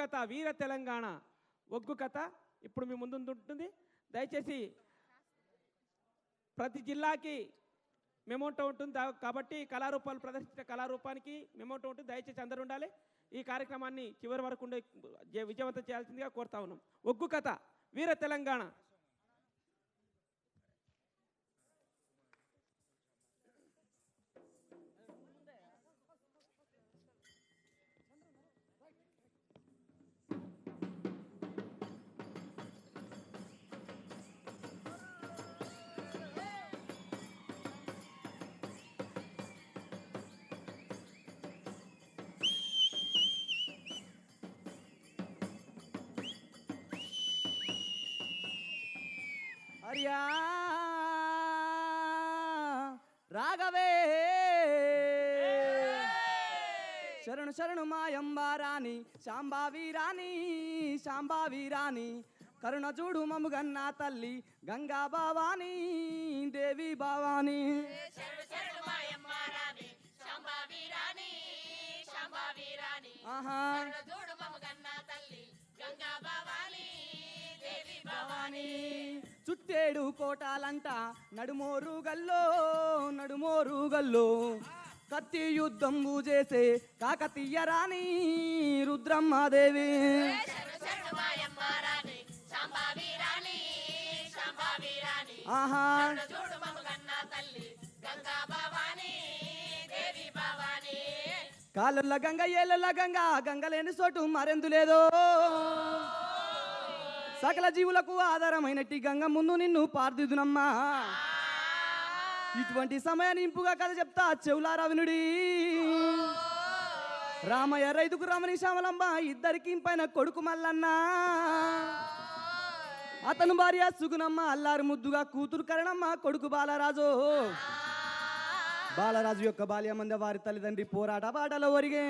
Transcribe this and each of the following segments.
కథ వీర తెలంగాణ. ఒగ్గు కథ ఇప్పుడు మీ ముందు ఉంటుంది. దయచేసి ప్రతి జిల్లాకి మెమోటో ఉంటుంది. కాబట్టి కళారూపాలు ప్రదర్శించిన కళారూపానికి మెమోటో ఉంటుంది. దయచేసి అందరూ ఉండాలి. ఈ కార్యక్రమాన్ని చివరి వరకు ఉండే విజయవంతం చేయాల్సిందిగా కోరుతా ఉన్నాం. ఒగ్గు కథ వీర తెలంగాణ. హరియా రాఘవే. శరణు శరణు మాయంబారాణి శాంబావీరాణి శాంబావీరాణి కరుణ చూడు మముగన్న తల్లి గంగా భవాని దేవి భవాని. ఆహా. చూడు మముగన్న తల్లి గంగా భవాని దేవి భవాని. చుట్టేడు కోటాలంట. నడుమోరు గల్లో నడుమోరు గల్లో. కత్తి యుద్ధం చేసే కాకతీయ రాణి రుద్రమ్మదేవి ఆహా. కాలుల్ల గంగ ఏళ్ళ గంగ. గంగ లేని చోటు మరెందు లేదో. సకల జీవులకు ఆధారమైనట్టి గంగ ముందు నిన్ను పార్దిదునమ్మా. ఇటువంటి సమయాన్ని ఇంపుగా కథ చెప్తా చెవులా వినుడి రామయ్య రైతుకు రమణి శ్యామలమ్మ ఇద్దరికి పైన కొడుకు మల్లన్న. అతను భార్య సుగునమ్మ అల్లారు ముద్దుగా కూతురు కరణమ్మ కొడుకు బాలరాజు. బాలరాజు యొక్క బాల్యమంద వారి తల్లిదండ్రి పోరాట బాటలో ఒరిగే.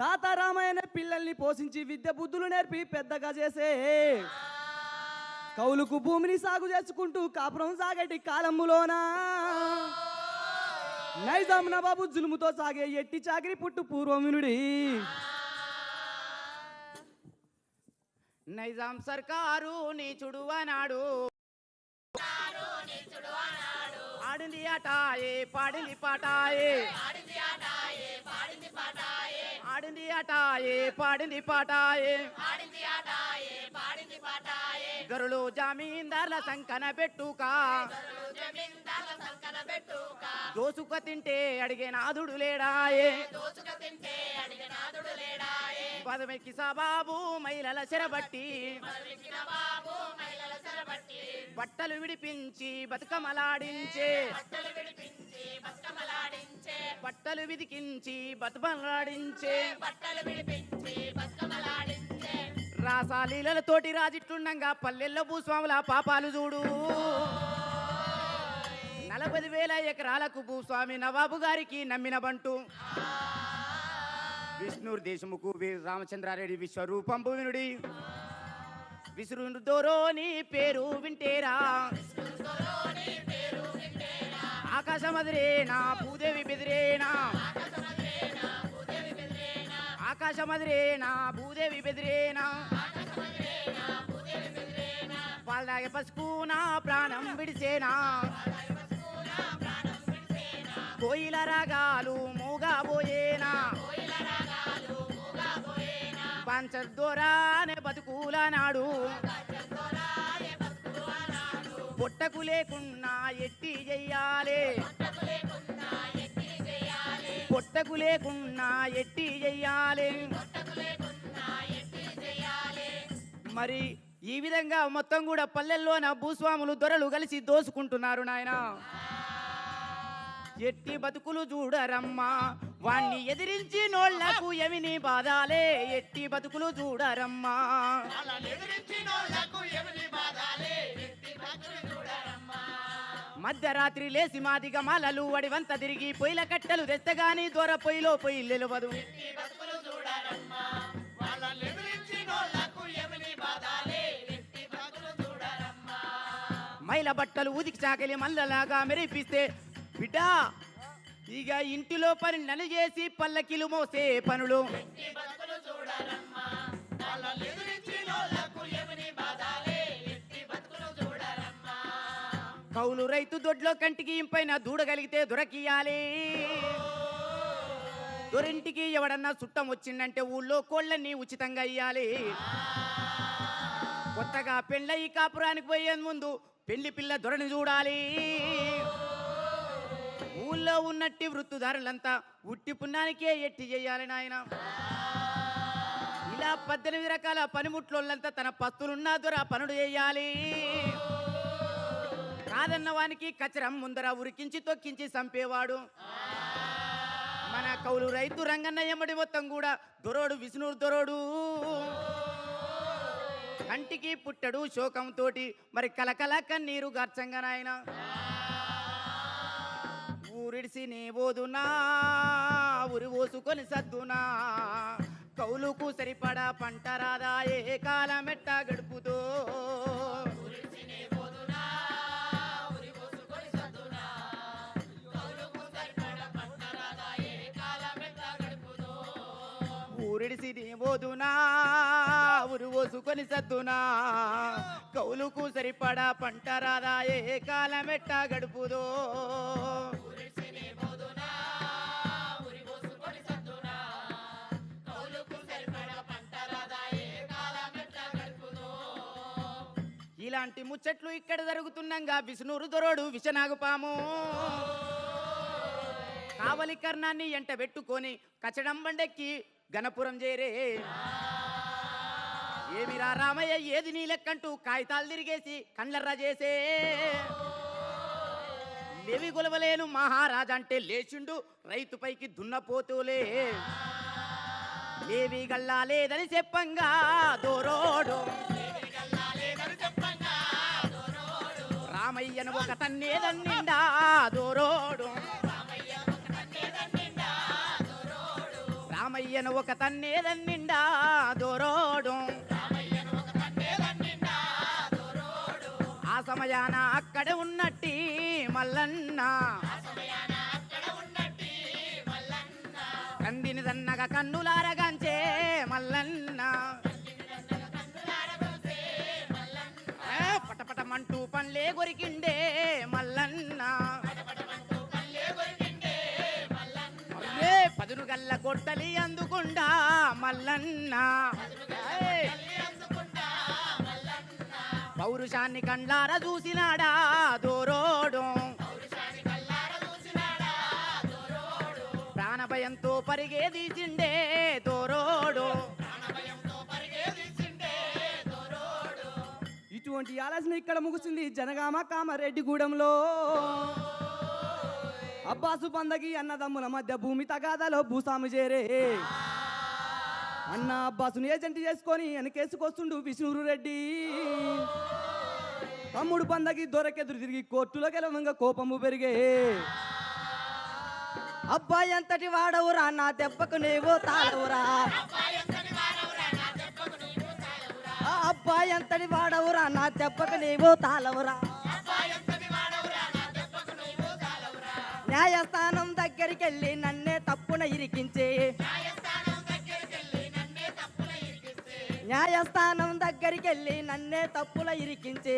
తాత రామయ్యనే పిల్లల్ని పోషించి విద్య బుద్ధులు నేర్పి పెద్దగా చేసే. కౌలుకు భూమిని సాగు చేసుకుంటూ కాపురం సాగటి కాలములోన నైజాం నవాబు జులుముతో సాగే ఎట్టి చాకిరి పుట్టు పూర్వమినుడి నైజాం సర్కారు నీచుడు అనాడు. ఆడింది ఆటాయే పాడింది పాటాయే ఆడింది ఆటాయే పాడింది పాటాయే. గరులు జామీందార్ల సంకన పెట్టుక. దోసుక తింటే అడిగే నాదుడు లేడాయే. పదమెక్కి సబాబు మహిళల చెరబట్టి. బట్టలు విడిపించి బతుకమలాడించే. బట్టలు విదికించి బతుకమలాడించే. రాసాలీలతోటి రాజిట్లుండగా పల్లెల్లో భూస్వాముల పాపాలు చూడు. నలభై వేల ఎకరాలకు భూస్వామి నవాబు గారికి నమ్మిన బంటు. విష్ణుర్ దేశముకు వీర రామచంద్రారెడ్డి విశ్వరూపంబు వినుడి విసురు దోరోని పేరు వింటేరా. ఆకాశమదిరేనా భూదేవి బెదిరేనా? ఆకాశమదిరేనా భూదేవి బెదిరేనా? వాళ్ళ పసుపు నా ప్రాణం విడిసేనా కోయిల రాగాలు మూగాబోయేనా? పంచదోరానే బతుకుల నాడు పొట్టకు లేకున్నా ఎట్టి చెయ్యాలే. పొట్టకు లేకున్నా ఎట్టి చెయ్యాలే. మరి ఈ విధంగా మొత్తం కూడా పల్లెల్లోన భూస్వాములు దొరలు కలిసి దోసుకుంటున్నారు నాయనా. ఎట్టి బతుకులు చూడరమ్మా. వాణ్ణి ఎదిరించి నోళ్ళకు ఎమిని బాధాలే? ఎట్టి బతుకులు చూడరమ్మా. మధ్యరాత్రి లేసి మాదిగ మాలలు వడివంత తిరిగి పొయ్యిల కట్టెలు తెస్తగాని దూర పొయ్యిలో పొయ్యి నిలవదు. మైల బట్టలు ఉదికి చాకలి మల్లలాగా మెరిపిస్తే బిడ్డా ఇక ఇంటిలో పని నలి చేసి పల్లకిలు మోసే పనులు. కౌలు రైతు దొడ్లో కంటికి ఇంపైన దూడగలిగితే దొరకియాలి. దొరింటికి ఎవడన్నా చుట్టం వచ్చిందంటే ఊళ్ళో కోళ్ళని ఉచితంగా ఇయ్యాలి. కొత్తగా పెళ్ళయి కాపురానికి పోయే ముందు పెళ్ళి పిల్ల దొరని చూడాలి. ఊళ్ళో ఉన్నట్టి వృత్తుదారులంతా ఉట్టి పున్నానికే ఎట్టి చేయాలి నాయన. ఇలా పద్దెనిమిది రకాల పనిముట్లోళ్ళంతా తన పస్తులున్నా దొర పనులు చేయాలి. కాదన్న వానికి కచరం ముందర ఉరికించి తొక్కించి చంపేవాడు. మన కౌలు రైతు రంగన్న ఎమ్మడి మొత్తం కూడా దొరోడు విష్ణుడు దొరోడు. కంటికి పుట్టడు శోకంతోటి మరి కలకల కన్నీరు గార్చంగా నాయన. ఊరిడిసి నీ పోదునా ఉరి పోసుకొని సద్దునా. కౌలుకు సరిపడా పంట రాదా ఏ కాలమెట్ట గడుపుతో ఊరిడిసి నీ పోదునా ఉరి పోసుకొని సద్దునా. కౌలుకు సరిపడా పంట రాదా ఏ కాలమెట్ట గడుపుదో. ఇలాంటి ముచ్చట్లు ఇక్కడ జరుగుతుండగా. విష్ణురు దొరోడు విషనాగుపాము. కావలి కర్ణాన్ని ఎంట పెట్టుకొని కచడం బండెక్కి గణపురం చేరే. ఏమిరా రామయ్య ఏది నీ లెక్కంటూ కాగితాలు తిరిగేసి కండ్లర్రా చేసే. లేవి గొలవలేను మహారాజా అంటే లేచిండు రైతుపైకి దున్నపోతూలే. లేవి గల్లా లేదని చెప్పంగా దోరోడు. రామయ్యను ఒక తన్నేదన్నిండా దూరోడు. రామయ్యను ఒక తన్నేదన్నిండా దోరోడు. ఆ సమయాన అక్కడే ఉన్నట్టి మల్లన్న. కందిని దన్నగా కన్నులారగాంచే మల్ల పటపటమంటూ పన్లే కొరికిండే మల్లన్న. అర్రే, పదును గల్ల గొడ్డలి అందుకుండా మల్లన్న. పౌరుషాన్ని కండ్లార చూసినాడా దోరోడు. ప్రాణభయంతో పరిగే దీచిండే ఇటువంటి ఆలోచన ఇక్కడ ముగిసింది. జనగామ కామారెడ్డిగూడెంలో. అబ్బాసు పందకి అన్నదమ్ముల మధ్య భూమి తగాదాలో భూస్వామి చేరే. అన్న అబ్బాసుని ఏజెంట్ చేసుకొని వెనకేసుకొస్తుండు విష్ణురు రెడ్డి తమ్ముడు పందకి దొరకెదురు తిరిగి కోర్టులో గెలవంగా కోపము పెరిగే. అబ్బాయి అంతటి వాడవురా నా దెబ్బకు నీవు తాడవురా. అబ్బా ఎంతటి వాడవురా నా దెబ్బకు నీవు తాళవురా న్యాయస్థానం దగ్గరికి వెళ్ళి నన్నే తప్పున ఇరికించే. న్యాయస్థానం దగ్గరికి వెళ్ళి నన్నే తప్పుల ఇరికించే.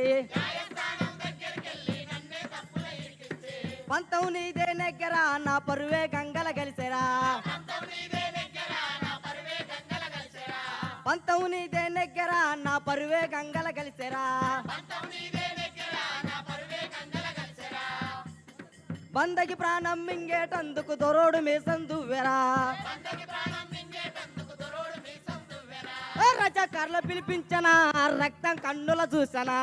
పంతం నీదే నెగ్గర నా పరువే గంగల గలిసెరా. పంతం నీదే నా పరువే గంగల కలిసెరా. వందకి ప్రాణం మింగేటందుకు దొరోడు మీసం దువ్వెరా. ఏ పిలిపించనా రక్తం కన్నుల చూసనా?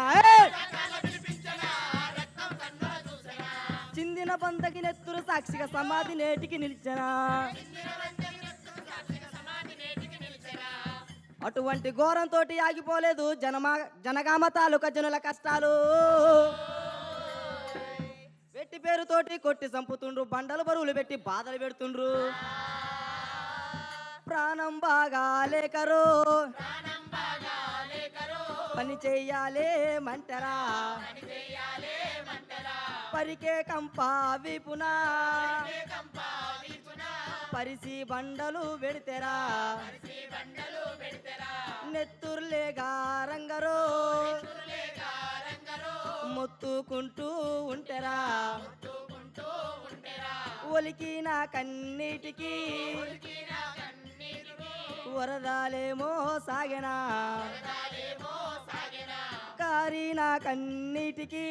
చిందిన బందకి నెత్తురు సాక్షిగా సమాధి నేటికి నిలిచనా? అటువంటి ఘోరంతో ఆగిపోలేదు జనమా జనగామ తాలూకా జనుల కష్టాలు. వెట్టి పేరుతోటి కొట్టి చంపుతుండ్రు బండలు బరువులు పెట్టి బాధలు పెడుతుండ్రు. ప్రాణం బాగా లేకరు పని చెయ్యాలే మంటరా. పరికే కంపా విపునా. పరిసి బండలు పెడితేరా. నెత్తుర్లేగా రంగరో. ముత్తు ముట్టుకుంటూ ఉంటెరా. ఒలికిన కన్నీటికి. వరదాలేమో సాగెనా. కారిన కన్నీటికి.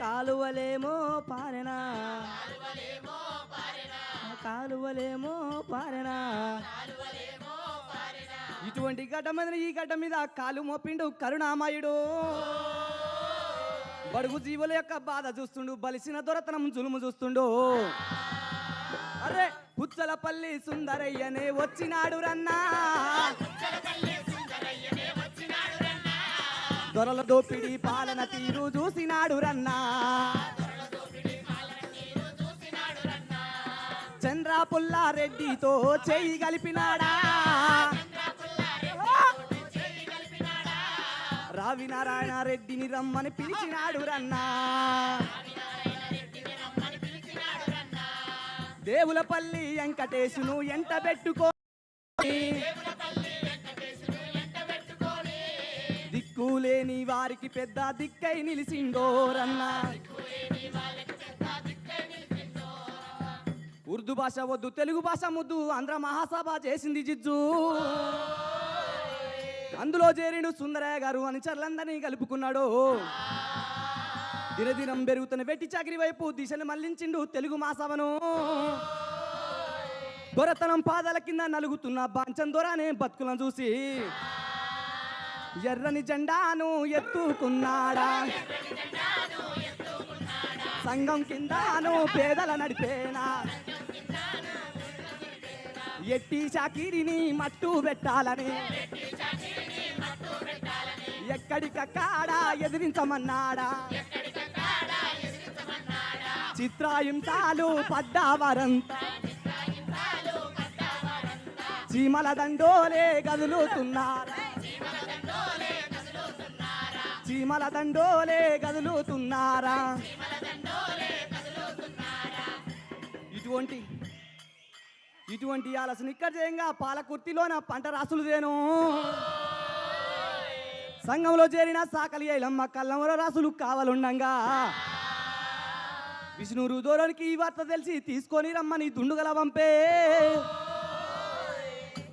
కాలువలేమో పారెనా? కాలువలేమో పారెనా? ఇటువంటి గడ్డ మీద ఈ గడ్డ మీద కాలు మోపిండు కరుణామయుడు. బడుగు జీవుల యొక్క బాధ చూస్తుండు బలిసిన దొరతనం జులుము చూస్తుండు. అరే పుచ్చలపల్లి సుందరయ్యనే వచ్చినాడు రన్నా. దొరల దోపిడి పాలన తీరు చూసినాడు రన్నా. చంద్ర పుల్లారెడ్డితో చేయి కలిపినాడా? రావి నారాయణ రెడ్డిని రమ్మని పిలిచినాడు రన్నా. దేవులపల్లి వెంకటేశును ఎంట పెట్టుకో దిక్కులేని వారికి పెద్ద దిక్కై నిలిసిండోరన్న. ఉర్దూ భాష వద్దు తెలుగు భాష ముద్దు ఆంధ్ర మహాసభ చేసింది జిజ్జు. అందులో చేరిడు సుందరయ్య గారు అనుచరులందరినీ కలుపుకున్నాడు. దినదినం పెరుగుతున్న వెట్టి చాకరి వైపు దిశను మళ్ళించిండు తెలుగు మాసవను దొరతనం పాదాల కింద నలుగుతున్న బాంచం దొరనే బతుకులను చూసి ఎర్రని జెండాను ఎత్తుకున్నాడా? సంఘం కిందను పేదల నడిపేనా? ఎట్టి చాకిరిని మట్టు పెట్టాలని? ఎక్కడికక్కడ ఎదిరించమన్నాడా? చిత్రాహింసాలు పడ్డావరంతా? చీమల దండోలే గదులుతున్నారా? చీమల దండోలే గదులుతున్నారా ఇటువంటి ఇటువంటి ఆలసన ఇక్కడ చేయంగా పాలకుర్తిలోన పంట రాసులు తేను సంఘంలో చేరిన సాకలి ఐలమ్మ కళ్ళమర రాసులు కావాలుండంగా. విష్ణురు దూరానికి ఈ వార్త తెలిసి తీసుకొని రమ్మని దుండుగల పంపే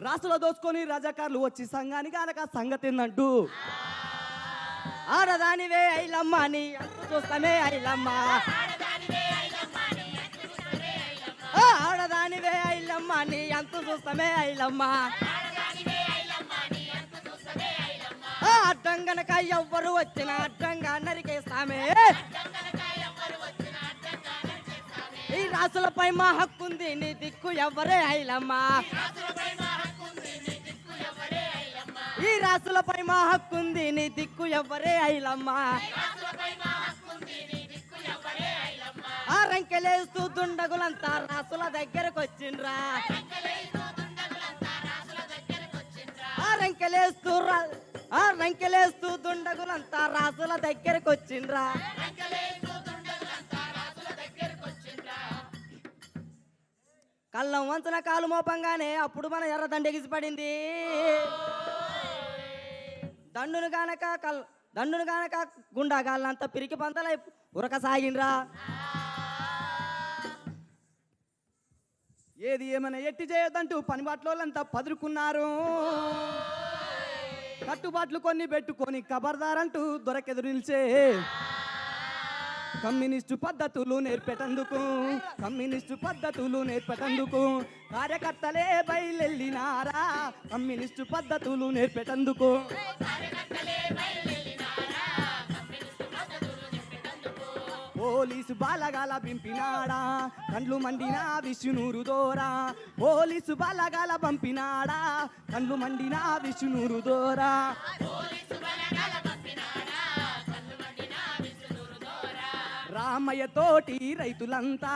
రాసులో దోచుకొని రజాకారులు వచ్చి సంఘానికి అనక సంగతి ఏందంటూ? ఆడదానివే ఐలమ్మ అని అంతు చూస్తామే ఐలమ్మ. ఆడదానివే ఐలమ్మ నీ అంత చూస్తామే ఐలమ్మ. ఆ, అడ్డం గనక ఎవ్వరు వచ్చిన అడ్డంగా నరికేస్తామే. ఈ రాసులపై మా హక్కుంది నీ దిక్కు ఎవ్వరే ఐలమ్మ. ఈ రాసులపై మా హక్కుంది నీ దిక్కు ఎవ్వరే ఐలమ్మా ఆ రంకెలేస్తూ దుండగులంతా రాసుల దగ్గరకు వచ్చిండ్రా ఆ రంకెలేస్తూ ఆ రంకెలేస్తూ దుండగులంతా రాసుల దగ్గరకు వచ్చిండ్రా కళ్ళం వంచన కాలు మోపంగానే అప్పుడు మన ఎర్ర దండ ఎగిసిపడింది. దండును గనక కల్ దండును గనక గుండాగాళ్ళంతా పిరికి పంతలై ఉరకసాగిండ్రా ఏది ఏమైనా ఎట్టి చేయొద్దంటూ పనిబాట్లోళ్ళంతా పదురుకున్నారు. కట్టుబాట్లు కొన్ని పెట్టుకొని కబర్దారంటూ దొరకెదురు నిలిచే కమ్యూనిస్టు పద్ధతులు నేర్పెటందుకు కమ్యూనిస్టు పద్ధతులు నేర్పెటందుకు కార్యకర్తలే బయలెళ్ళినారా కమ్యూనిస్టు పద్ధతులు నేర్పెటందుకు. పోలీసు బాలగాల పంపినాడా? కండ్లు మండిన విష్ణునూరు దోరా? పోలీసు బాలగాల పంపినాడా? కండ్లు మండిన విష్ణునూరు దోరా? రామయ్య తోటి రైతులంతా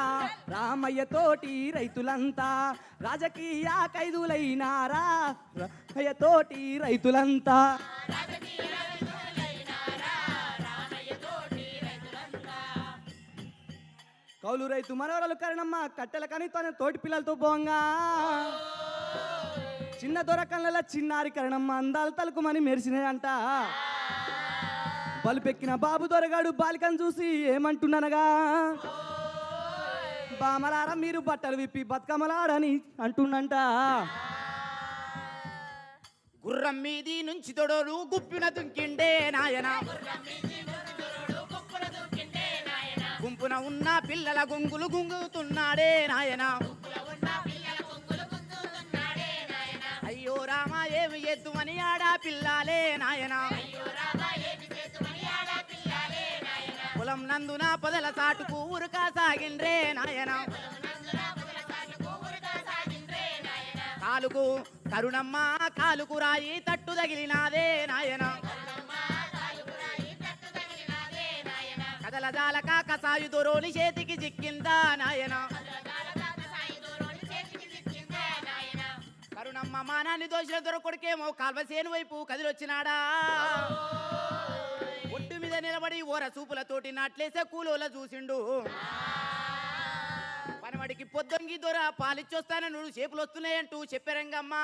రామయ్య తోటి రైతులంతా రాజకీయ ఖైదులైనారా? రామయ్య తోటి రైతులంతా. కౌలు రైతు మనవరాలు కరణమ్మ కట్టెల కనితోనే తోటి పిల్లలతో పోంగా. చిన్న దొరకన్ల చిన్నారి కరణమ్మ అందాలు తలుకుమని మెరిసినాయంట బలుపెక్కిన బాబు దొరగాడు బాలికను చూసి ఏమంటున్నానగా? బామలారా మీరు బట్టలు విప్పి బతుకమ్మలాడని అంటుండంట గుర్రం మీది నుంచి తొడోలు గుప్పిన దుంకిండే నాయన. గుంపున ఉన్న పిల్లల గొంగులు గుంగుతున్నాడే నాయన. అయ్యో రామ ఏమి ఎద్దుమని ఆడా పిల్లాలే నాయనా. పొలం నందున పొదల సాటుకు ఉరుకా సాగిండ్రే నాయన. కాలుకు కరుణమ్మ కాలుకు రాయి తట్టు తగిలినాదే నాయన. కదల జాలక దొరోని చేతికి చిక్కిందా నాయన. కరుణమ్మ మానాన్ని దోషిన దొరకొడికేమో కాల్వసేను వైపు కదిలొచ్చినాడా. మీద నిలబడి ఓర చూపులతోటి నాట్లేసే కూలోల చూసిండు. పనవాడికి పొద్దుంగి దొర పాలిచ్చొస్తానని నువ్వు చేపులు వస్తున్నాయంటూ చెప్పారంగమ్మా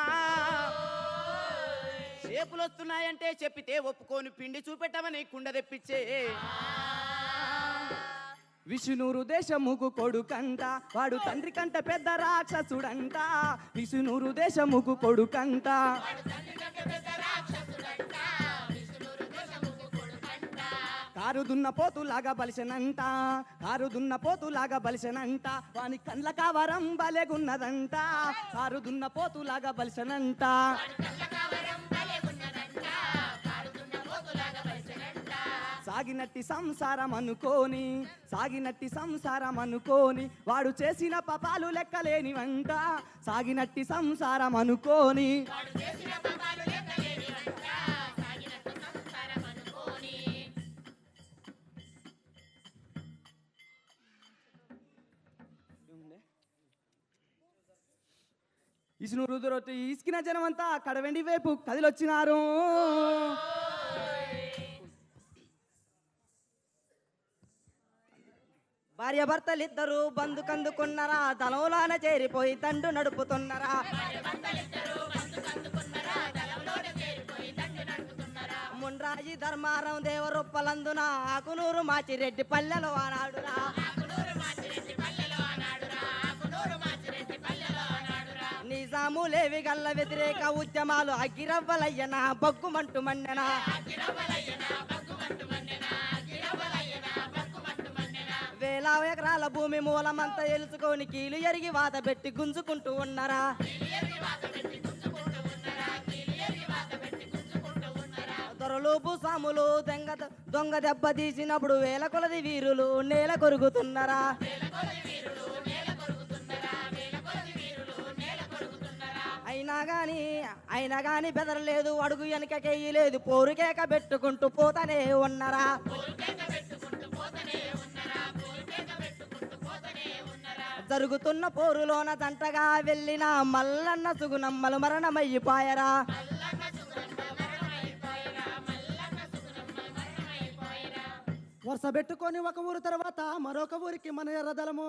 చేపులు వస్తున్నాయంటే చెప్పితే ఒప్పుకోని పిండి చూపెట్టమని కుండ తెప్పించే విష్ణురు దేశముకు కొడుకంట వాడు తండ్రి కంట పెద్ద రాక్షసుడంట. విష్ణురు దేశముకు కొడుకంట. కారు దున్న పోతులాగా బలిసనంట కారు దున్న పోతులాగా బలిసనంట వాని కండ్ల కావరం బలెగున్నదంట కారు దున్న పోతులాగా బలిసనంట. సాగినట్టి సంసారం అనుకోని సాగినట్టి సంసారం అనుకోని వాడు చేసిన పాపాలు లెక్కలేనివంట సాగినట్టి సంసారం అనుకోని ఇసును రుదురొట్టి ఇసుకిన జనమంతా కడవెండి వైపు కదిలొచ్చినారు. భార్య భర్తలిద్దరూ బందుకందుకున్నరా తలంలోన చేరిపోయి తండు నడుపుతున్నరా? ముండ్రాజి ధర్మారం దేవరొప్పలందున ఆకునూరు మాచిరెడ్డి పల్లెలో ఆనాడురా. నిజాము లేవి గల్ల వ్యతిరేక ఉద్యమాలు. అగిరవ్వలయ్యనా బొగ్గుమంటు మండెనా వేల ఎకరాల భూమి మూలమంతా ఎలుచుకొని కీలు ఎరిగి వాత పెట్టి గుంజుకుంటూ ఉన్నరా. దొరలు భూసాములు దొంగ దొంగ దెబ్బ తీసినప్పుడు వేల కొలది వీరులు నేల కొరుగుతున్నారా. అయినా కానీ అయినా కానీ బెదరలేదు. అడుగు వెనకకేయలేదు పోరుకేక పెట్టుకుంటూ పోతనే ఉన్నరా? జరుగుతున్న పోరులోన దంటగా వెళ్ళిన మల్లన్న సుగుణమ్మలు మరణమయ్యిపాయరా వరుస పెట్టుకొని ఒక ఊరు తర్వాత మరొక ఊరికి మన ఎర్రదలము.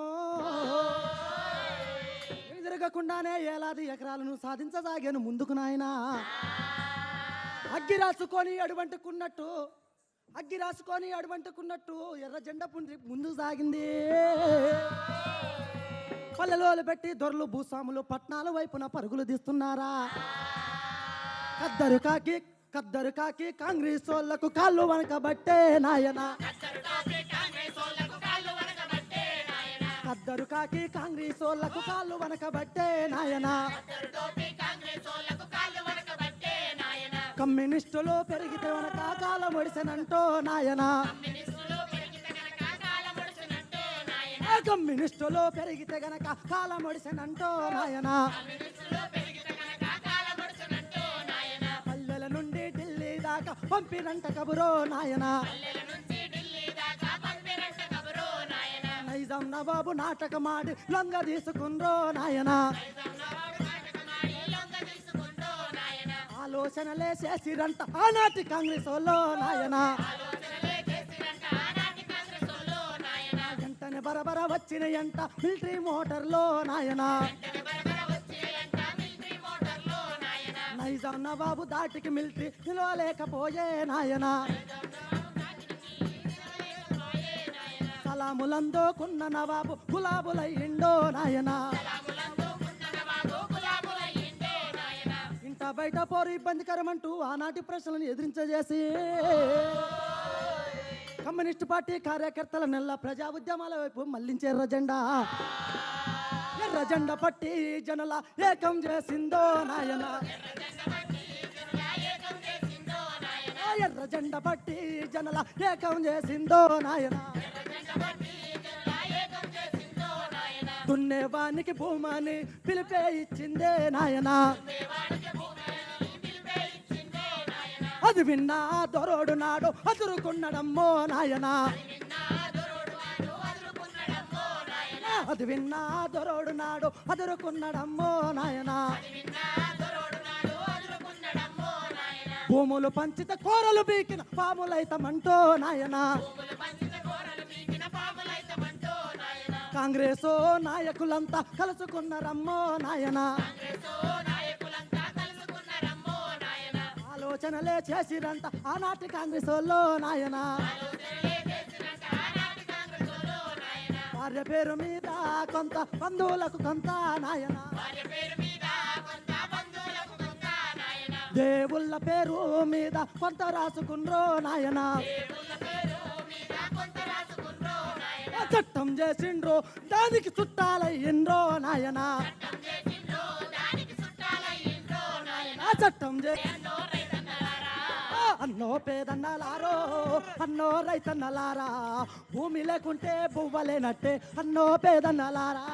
తిరగకుండానే ఏలాది ఎకరాలను సాధించసాగాను ముందుకు నాయనా. అగ్గి రాసుకొని అడువంటుకున్నట్టు అగ్గి రాసుకొని అడువంటుకున్నట్టు ఎర్ర జెండా పుండ్రి ముందు సాగింది. పల్లెలో పెట్టి దొరలు భూస్వాములు పట్నాల వైపున పరుగులు తీస్తున్నారా? కద్దరు కాకి కద్దరు కాకి కాంగ్రెస్ వాళ్ళకు కాళ్ళు వనకబట్టే నాయనా. కద్దరు కాకి కాంగ్రెస్ వాళ్ళకు కాళ్ళు వనకబట్టే నాయన. కమ్యూనిస్టులు పెరిగితే వనక కాలం ఒడిసెనంటో నాయన. కమ్యూనిస్టులు పెరిగితే గనక కాలం ఒడిసెనంటో నాయన. పల్లెల నుండి ఢిల్లీ దాకా పంపినంట కబురో నాయనా. నైజాం నవాబు నాటకమాడి లొంగ తీసుకుండ్రో నాయన. ఆలోచనలే చేసిరంట ఆనాటి కాంగ్రెస్ వాళ్ళు నాయన. వెంటనే బరబర వచ్చిన ఎంట మిలిటరీ మోటార్లో నాయన. నైజాం నవాబు దాటికి మిలిటరీ నిలవలేకపోయే నాయనా. సలాములందోకున్న నవాబు గులాబులయ్యిండో నాయనా. ఇంట బయట పోరు ఇబ్బందికరమంటూ ఆనాటి ప్రశ్నలను ఎదిరించజేసి కమ్యూనిస్ట్ పార్టీ కార్యకర్తల నెల ప్రజా ఉద్యమాల వైపు మళ్ళించే రజెండా జెండా ఎర్ర పట్టి జనల ఏకం చేసిందో నాయన. ఆ ఎర్ర పట్టి జనల ఏకం చేసిందో నాయన. దున్నేవానికి భూమాని పిలిపే ఇచ్చిందే నాయన. అది విన్నా దొరోడు నాడు అదురుకున్నడమ్మో నాయన. అది విన్నా దొరోడు నాడు అదురుకున్నడమ్మో నాయన. భూములు పంచిత కూరలు బీకిన పాములైతమంటో నాయనా. కాంగ్రెస్ నాయకులంతా కలుసుకున్నారమ్మో నాయన. ఆలోచనలే చేసిరంట ఆనాటి కాంగ్రెస్ వాళ్ళు నాయన. భార్య పేరు మీద కొంత బంధువులకు కొంత నాయన. దేవుళ్ళ పేరు మీద కొంత రాసుకుండ్రో నాయన. చట్టం చేసిండ్రో దానికి చుట్టాలయ్యిండ్రో నాయన. చట్టం చే ఆ అన్నో పేదన్నలారో అన్నో రైతన్నలారా. భూమి లేకుంటే బువ్వలేనట్టే అన్నో పేదన్నలారా.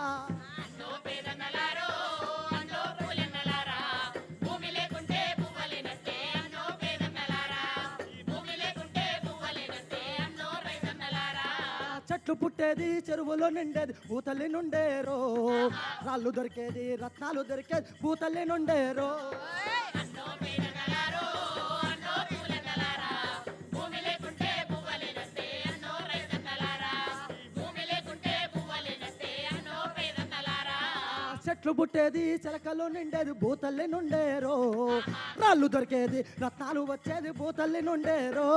చెట్లు పుట్టేది చెరువులో నిండేది భూతల్లి నుండేరో రాళ్ళు దొరికేది రత్నాలు దొరికేది పూతల్లి నుండేరో చెట్లు పుట్టేది చిలకలు నిండేది భూతల్లి నుండేరో రాళ్ళు దొరికేది రత్నాలు వచ్చేది భూతల్లి నుండేరో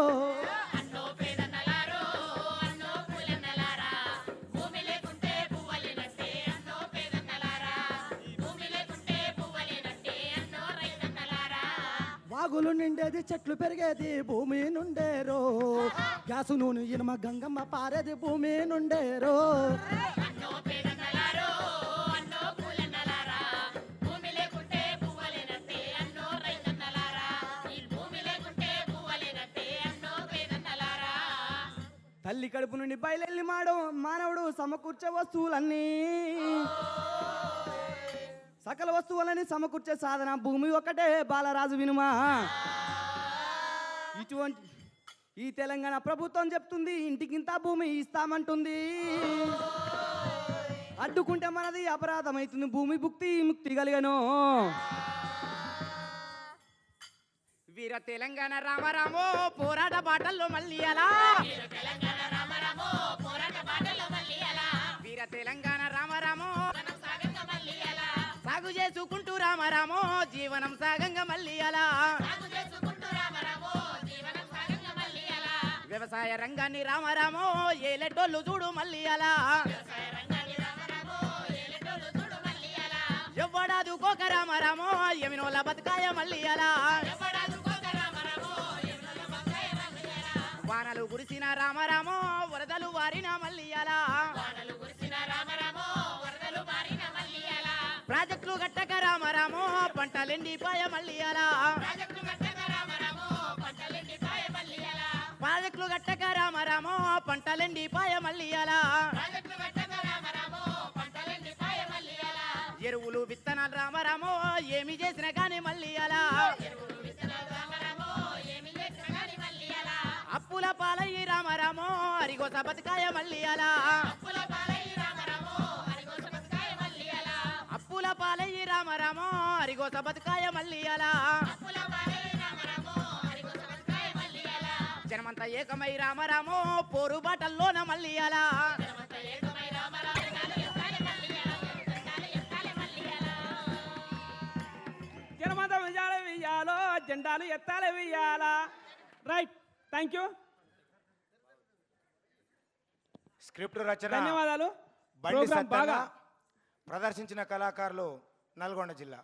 వాగులు నిండేది చెట్లు పెరిగేది భూమి నుండేరో గ్యాసు నూనె ఇనుమ గంగమ్మ పారేది భూమి నుండేరో తల్లి కడుపు నుండి బయలెల్లి మాడు మానవుడు సమకూర్చే వస్తువులన్నీ. సకల వస్తువులని సమకూర్చే సాధన. భూమి ఒకటే బాలరాజు వినుమా. ఇటువంటి ఈ తెలంగాణ ప్రభుత్వం చెప్తుంది ఇంటికింత భూమి ఇస్తామంటుంది. అడ్డుకుంటే మనది అపరాధం అవుతుంది భూమి భుక్తి ముక్తి కలిగను. వీర తెలంగాణ రామరామో పోరాట పాటల్లో మళ్ళీ అలా. వీర తెలంగాణ రామరామో సాగు చేసుకుంటూ రామరామో జీవనం సాగంగా మళ్ళీ అలా. వ్యవసాయ రంగాన్ని రామరామో ఏలెటోళ్ళు చూడు మళ్ళీ అలా. ఎవ్వడాదు కోక రామరామో ఎమినోల బతకాయ మళ్ళీ అలా. వానలు కురిసిన రామరామో వరదలు వారిన మళ్ళీ అలా. ప్రాజెక్టులు గట్టక రామరామో పంటలెండిపాయ మళ్ళీ అలా. ప్రాజెక్టులు గట్టక రామరామో పంటలెండిపాయ మళ్ళీ అలా. ఎరువులు విత్తనాలు రామరామో ఏమి చేసిన కానీ మళ్ళీ అలా. అప్పుల పాలయ్యి రామరామో అరిగోస బతకాయ మళ్ళీ అలా. పాలయ్యి రామరామో అరిగోస బతకాయ మళ్ళీ అలా. జనమంతా ఏకమై రామరామో పోరు బాటల్లోన మళ్ళీ అలా. జనమంతా విజయాలు వెయ్యాలో జెండాలు ఎత్తాలి వెయ్యాలా. Right thank you. స్క్రిప్ట్ రచన ధన్యవాదాలు. బండి ప్రోగ్రాం సత్తన్న బాగా ప్రదర్శించిన కళాకారులు నల్గొండ జిల్లా.